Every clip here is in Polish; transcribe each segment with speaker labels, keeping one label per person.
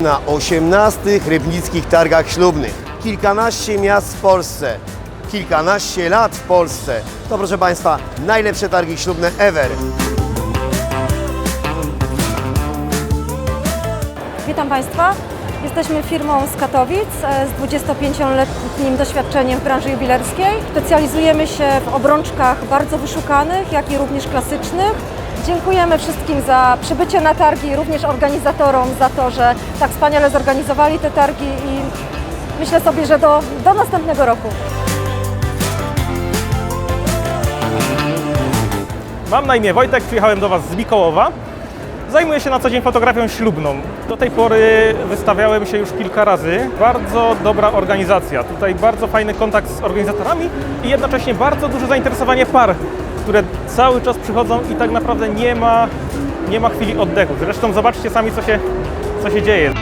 Speaker 1: Na 18 rybnickich targach ślubnych. Kilkanaście miast w Polsce, kilkanaście lat w Polsce. To proszę Państwa, najlepsze targi ślubne ever.
Speaker 2: Witam Państwa. Jesteśmy firmą z Katowic e, z 25-letnim doświadczeniem w branży jubilerskiej. Specjalizujemy się w obrączkach bardzo wyszukanych, jak i również klasycznych. Dziękujemy wszystkim za przybycie na targi, również organizatorom za to, że tak wspaniale zorganizowali te targi i myślę sobie, że do, do następnego roku.
Speaker 3: Mam na imię Wojtek, przyjechałem do Was z Mikołowa. Zajmuję się na co dzień fotografią ślubną. Do tej pory wystawiałem się już kilka razy. Bardzo dobra organizacja. Tutaj bardzo fajny kontakt z organizatorami i jednocześnie bardzo duże zainteresowanie par, które cały czas przychodzą i tak naprawdę nie ma, nie ma chwili oddechu. Zresztą zobaczcie sami, co się, co się dzieje.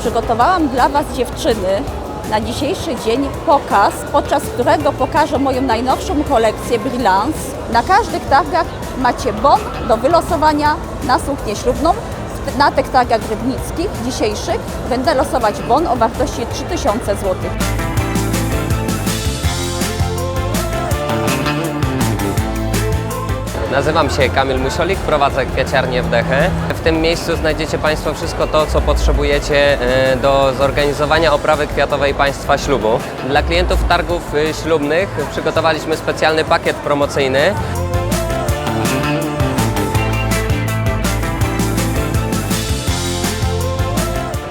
Speaker 4: Przygotowałam dla Was dziewczyny na dzisiejszy dzień pokaz, podczas którego pokażę moją najnowszą kolekcję Brillance. Na każdych targach macie bon do wylosowania na suknię ślubną. Na tych targach rybnickich dzisiejszych będę losować bon o wartości 3000 zł.
Speaker 5: Nazywam się Kamil Musiolik, prowadzę kwiaciarnię Wdechę. W tym miejscu znajdziecie Państwo wszystko to, co potrzebujecie e, do zorganizowania oprawy kwiatowej Państwa ślubu. Dla klientów targów e, ślubnych przygotowaliśmy specjalny pakiet promocyjny.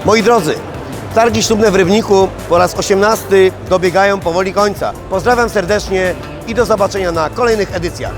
Speaker 1: Moi drodzy, targi ślubne w Rybniku po raz 18 dobiegają powoli końca. Pozdrawiam serdecznie i do zobaczenia na kolejnych edycjach.